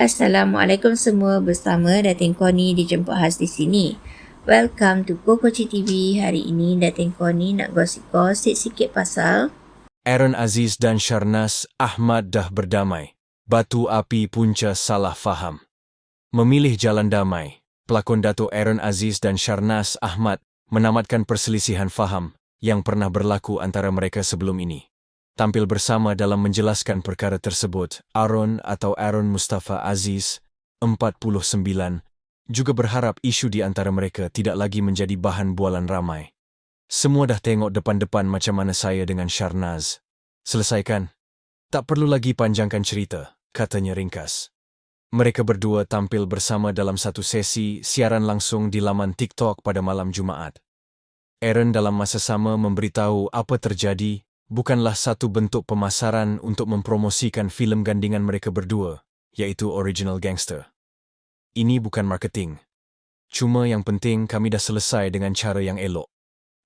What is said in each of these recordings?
Assalamualaikum semua bersama Datin Koni dijemput khas di sini. Welcome to Kokoci TV. Hari ini Datin Koni nak gosip-gosip sikit pasal Aaron Aziz dan Sharnas Ahmad dah berdamai. Batu api punca salah faham. Memilih jalan damai, pelakon Dato' Aaron Aziz dan Sharnas Ahmad menamatkan perselisihan faham yang pernah berlaku antara mereka sebelum ini. Tampil bersama dalam menjelaskan perkara tersebut, Aaron atau Aaron Mustafa Aziz, 49, juga berharap isu di antara mereka tidak lagi menjadi bahan bualan ramai. Semua dah tengok depan-depan macam mana saya dengan Sharnaz. Selesaikan. Tak perlu lagi panjangkan cerita, katanya ringkas. Mereka berdua tampil bersama dalam satu sesi siaran langsung di laman TikTok pada malam Jumaat. Aaron dalam masa sama memberitahu apa terjadi bukanlah satu bentuk pemasaran untuk mempromosikan filem gandingan mereka berdua, iaitu Original Gangster. Ini bukan marketing. Cuma yang penting kami dah selesai dengan cara yang elok.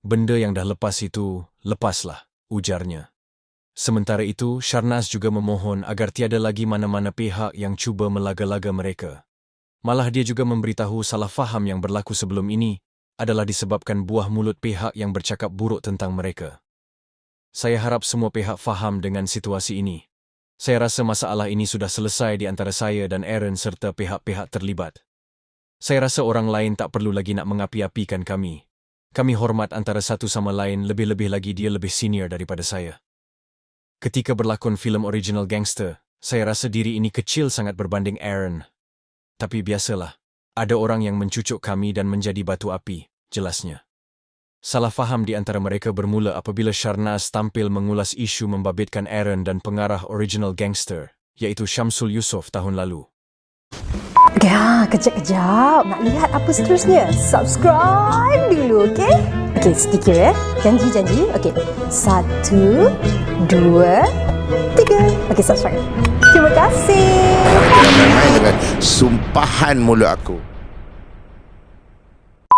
Benda yang dah lepas itu, lepaslah, ujarnya. Sementara itu, Sharnaz juga memohon agar tiada lagi mana-mana pihak yang cuba melaga-laga mereka. Malah dia juga memberitahu salah faham yang berlaku sebelum ini adalah disebabkan buah mulut pihak yang bercakap buruk tentang mereka. Saya harap semua pihak faham dengan situasi ini. Saya rasa masalah ini sudah selesai di antara saya dan Aaron serta pihak-pihak terlibat. Saya rasa orang lain tak perlu lagi nak mengapi-apikan kami. Kami hormat antara satu sama lain lebih-lebih lagi dia lebih senior daripada saya. Ketika berlakon filem original gangster, saya rasa diri ini kecil sangat berbanding Aaron. Tapi biasalah, ada orang yang mencucuk kami dan menjadi batu api, jelasnya. Salah faham di antara mereka bermula apabila Sharnaz tampil mengulas isu membabitkan Aaron dan pengarah original gangster, iaitu Syamsul Yusof tahun lalu. Ya, kejap-kejap. Nak lihat apa seterusnya? Subscribe dulu, okey? Okey, sedikit ya. Janji-janji. Okey. Satu, dua, tiga. Okey, subscribe. Terima kasih. Jangan main dengan sumpahan mulut aku.